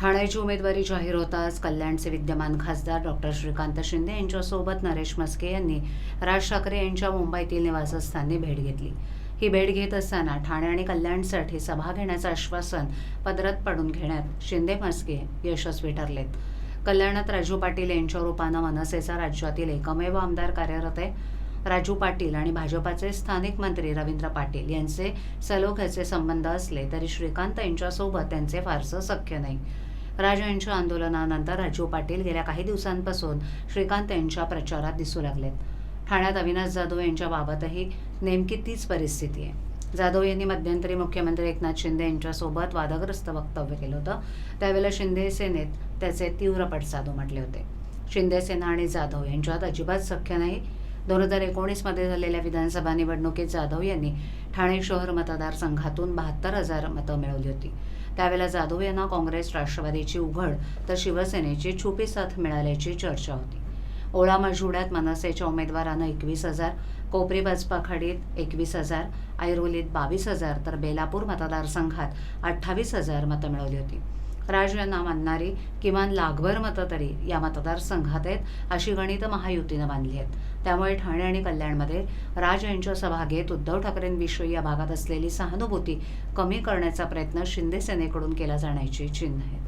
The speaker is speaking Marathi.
ठाण्याची उमेदवारी जाहीर होताच कल्याणचे विद्यमान खासदार डॉक्टर श्रीकांत शिंदे यांच्यासोबत नरेश मस्के यांनी राज ठाकरे यांच्या मुंबईतील निवासस्थानी भेट घेतली. ही भेट घेत असताना ठाणे आणि कल्याणसाठी सभा घेण्याचं आश्वासन पदरात पडून घेण्यात शिंदे मस्के यशस्वी ठरलेत. कल्याणात राजू पाटील यांच्या रूपानं मनसेचा राज्यातील एकमेव आमदार कार्यरत आहे. राजू पाटील आणि भाजपाचे स्थानिक मंत्री रवींद्र पाटील यांचे सलोख्याचे संबंध असले तरी श्रीकांत यांच्यासोबत त्यांचे फारसं सख्य नाही. राज यांच्या आंदोलनानंतर राजीव पाटील गेल्या काही दिवसांपासून श्रीकांत यांच्या प्रचारात दिसू लागलेत. ठाण्यात अविनाश जाधव यांच्याबाबतही नेमकी तीच परिस्थिती आहे. जाधव यांनी मध्यंतरी मुख्यमंत्री एकनाथ शिंदे यांच्यासोबत वादग्रस्त वक्तव्य केलं होतं. त्यावेळेला शिंदे सेनेत त्याचे तीव्र पडसाद उमटले होते. शिंदे सेना आणि जाधव यांच्यात अजिबात सख्य नाही दोन हजार एकोणीसमध्ये झालेल्या विधानसभा निवडणुकीत जाधव यांनी ठाणे शहर मतदारसंघातून बहात्तर हजार मतं मिळवली होती. त्यावेळेला जाधव यांना काँग्रेस राष्ट्रवादीची उघड तर शिवसेनेची छुपी साथ मिळाल्याची चर्चा होती. ओळा मजुड्यात मनसेच्या उमेदवारानं एकवीस हजार कोपरी बसपाखाडीत एकवीस हजार ऐरोलीत बावीस हजार तर बेलापूर मतदारसंघात अठ्ठावीस हजार मतं मिळवली होती. राज यांना मानणारी किमान लाखभर मतं तरी या मतदारसंघात आहेत अशी गणितं महायुतीनं बांधली आहेत. त्यामुळे ठाणे आणि कल्याणमध्ये राज यांच्या सभा घेत उद्धव ठाकरेंविषयी या भागात असलेली सहानुभूती कमी करण्याचा प्रयत्न शिंदे सेनेकडून केला जाण्याची चिन्ह आहेत.